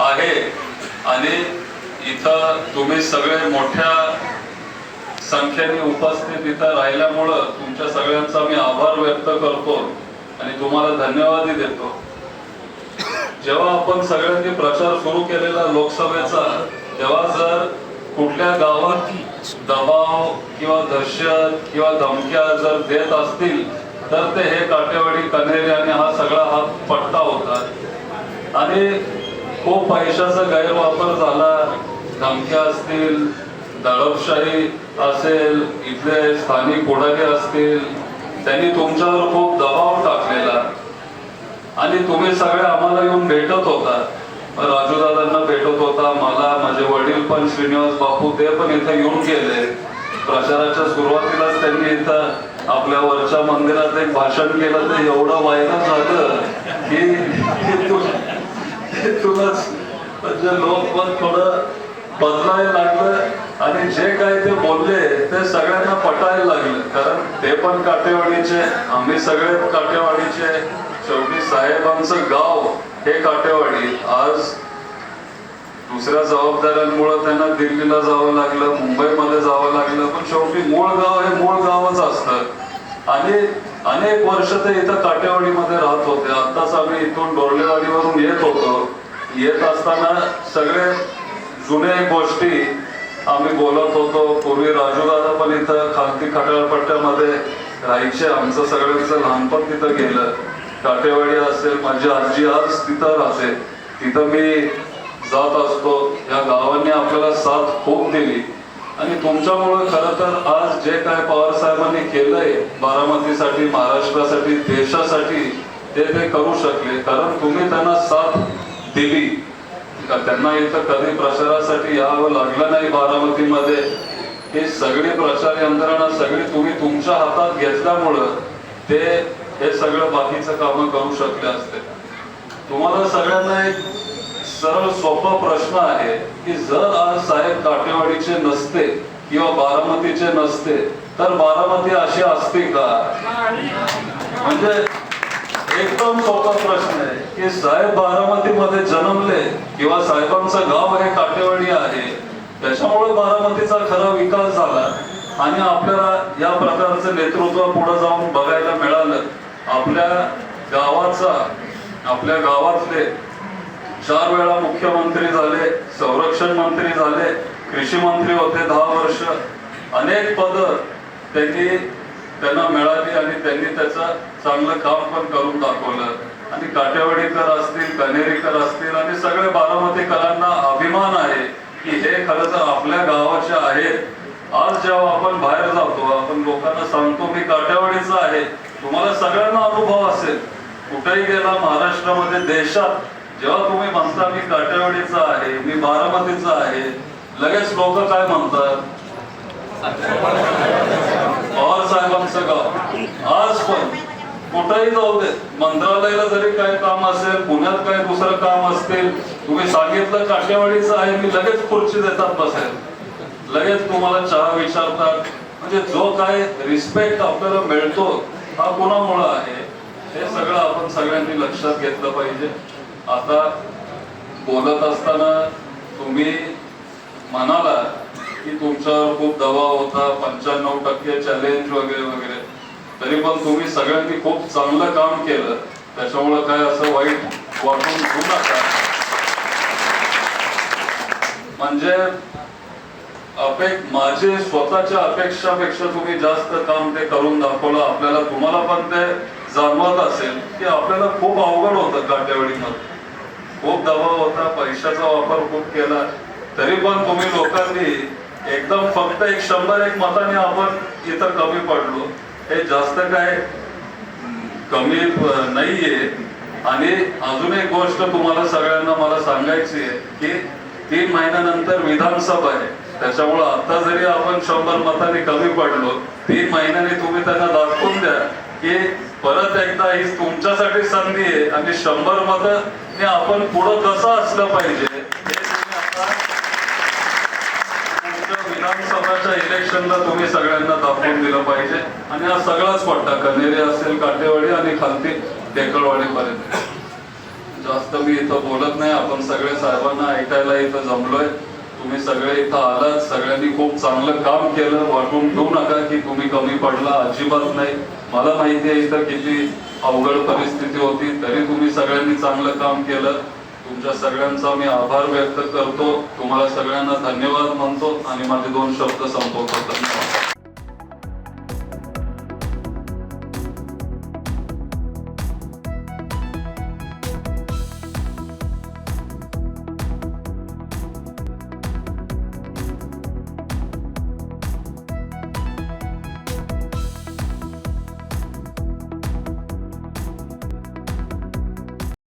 आणि इथं तुम्ही सगळे मोठ्या संख्येने उपस्थित इथं राहिल्यामुळं तुमच्या सगळ्यांचा मी आभार व्यक्त करतो आणि तुम्हाला धन्यवादही देतो. जेव्हा आपण सगळ्यांनी प्रचार सुरू केलेला लोकसभेचा तेव्हा जर कुठल्या गावात दबाव किंवा दहशत किंवा धमक्या जर देत असतील तर ते हे काटेवाडी कन्हेरी आणि हा सगळा हा पट्टा होता. आणि खूप पैशाचा गैरवापर झाला. धमक्या असतील दडपशाही असेल इथले स्थानिक पुढारी असतील त्यांनी तुमच्यावर खूप दबाव टाकलेला. आणि तुम्ही सगळे आम्हाला येऊन भेटत होता. राजूदादांना भेटत होता मला माझे वडील पण श्रीनिवास बापू ते पण इथे येऊन गेले. प्रचाराच्या सुरुवातीलाच त्यांनी इथं आपल्या वरच्या मंदिरात एक भाषण केलं तर एवढं व्हायरल झालं की तू- म्हणजे लोक पण थोडं बदलायला लागलं आणि जे काही ते बोलले ते सगळ्यांना पटायला लागलं. कारण ते पण काटेवाडीचे आम्ही सगळे काटेवाडीचे. शेवटी साहेबांचं गाव हे काटेवाडी. आज दुसऱ्या जबाबदाऱ्यांमुळे त्यांना दिल्लीला जावं लागलं मुंबईमध्ये जावं लागलं. पण शेवटी मूळ गाव हे मूळ गावच असतं. आणि अनेक वर्ष ते इथं काटेवाडीमध्ये राहत होते. आत्ताच आम्ही इथून डोरलेवाडीवरून येत होतो. येत असताना सगळे जुने गोष्टी आम्ही बोलत होतो. पूर्वी राजूदादा पण इथं खालती खटाळपट्ट्यामध्ये राहायचे. आमचं सगळ्यांचं लहानपण तिथं गेलं. काटेवाडी असेल माझी आजी आज तिथं राहते. तिथं मी जात असतो. या गावांनी आपल्याला साथ खूप दिली. आणि तुमच्यामुळे खरं तर आज जे काय पवार साहेबांनी केलंय बारामतीसाठी महाराष्ट्रासाठी देशासाठी ते ते करू शकले. कारण तुम्ही त्यांना साथ दिली. त्यांना इथं कधी प्रचारासाठी यावं लागलं नाही बारामतीमध्ये. ही सगळी प्रचार यंत्रणा सगळी तुम्ही तुमच्या हातात घेतल्यामुळं ते हे सगळं बाकीचं कामं करू शकले असते. तुम्हाला सगळ्यांना एक सरळ सोपा प्रश्न आहे की जर आज साहेब काटेवाडीचे नसते किंवा बारामतीचे नसते तर बारामती अशी असते का? म्हणजे एकदम सोपा प्रश्न आहे की साहेब बारामतीमध्ये जन्मले किंवा साहेबांचं गाव हे काटेवाडी आहे त्याच्यामुळे बारामतीचा खरा विकास झाला आणि आपल्याला या प्रकारचं नेतृत्व पुढे जाऊन बघायला मिळालं. आपल्या गावाचा आपल्या गावातले चार वेळा मुख्यमंत्री झाले संरक्षण मंत्री झाले कृषी मंत्री होते दहा वर्ष. अनेक पद त्यांनी त्यांना मिळाली आणि त्यांनी त्याचं चांगलं काम पण करून दाखवलं. आणि काटेवाडीकर असतील कनेरीकर असतील आणि सगळे बारामतीकरांना अभिमान आहे की हे खरं तर आपल्या गावाचे आहेत. आज जेव्हा आपण बाहेर जातो आपण लोकांना सांगतो मी काटेवाडीचा आहे. तुम्हाला सगळ्यांना अनुभव असेल. कुठेही गेला महाराष्ट्रामध्ये देशात जेव्हा तुम्ही म्हणता मी काटेवाडीचा आहे मी बारामतीचा आहे लगेच लोक काय म्हणतात? पवार साहेबांचं गाव. आज पण. कुठेही जाऊ दे. मंत्रालयाला जरी काय काम असेल पुण्यात काय दुसरं काम असतील तुम्ही सांगितलं काठेवाडीचं आहे मी लगेच खुर्ची देतात बसेल लगेच तुम्हाला चहा विचारतात. म्हणजे जो काय रिस्पेक्ट आपल्याला मिळतो हा कुणामुळं आहे? हे सगळं आपण सगळ्यांनी लक्षात घेतलं पाहिजे. आता बोलत असताना तुम्ही म्हणाला की तुमच्यावर खूप दबाव होता पंच्याण्णव टक्के चॅलेंज वगैरे वगैरे. तरी पण तुम्ही सगळ्यांनी खूप चांगलं काम केलं. त्याच्यामुळे काय असं वाईट वाटून घेऊ नका. म्हणजे अपेक माझे स्वतःच्या अपेक्षापेक्षा तुम्ही जास्त काम ते करून दाखवलं. आपल्याला तुम्हाला पण ते जाणवत असेल की आपल्याला खूप अवघड होतं काटेवाडीमध्ये खूप दबाव होता पैशाचा वापर खूप केला. तरी पण तुम्ही लोकांनी एकदम फक्त एक शंभर एक मताने आपण इतर कमी पडलो. हे जास्त काय कमी नाहीये. आणि अजून एक गोष्ट तुम्हाला सगळ्यांना मला सांगायची आहे की तीन महिन्यानंतर विधानसभा आहे. त्याच्यामुळं आता जरी आपण शंभर मताने कमी पडलो तीन महिन्याने तुम्ही त्यांना दाखवून द्या की परत एकदा ही तुमच्यासाठी संधी आहे आणि शंभर मताने आपण पुढं कसं असलं पाहिजे विधानसभाच्या इलेक्शनला तुम्ही सगळ्यांना दाखवून दिलं पाहिजे. आणि हा सगळाच पट्टा कनेरी असेल काटेवाडी आणि खालती टेकळवाडी पर्यंत जास्त मी इथं बोलत नाही आपण सगळे साहेबांना ऐकायला इथं जमलोय. तुम्ही सगळे इथं आलात सगळ्यांनी खूप चांगलं काम केलं. वाटून घेऊ नका की तुम्ही कमी पडला अजिबात नाही. मला माहिती आहे इथं किती अवघड परिस्थिती होती तरी तुम्ही सगळ्यांनी चांगलं काम केलं. तुमच्या सगळ्यांचा मी आभार व्यक्त करतो. तुम्हाला सगळ्यांना धन्यवाद म्हणतो आणि माझे दोन शब्द संपवतो. धन्यवाद.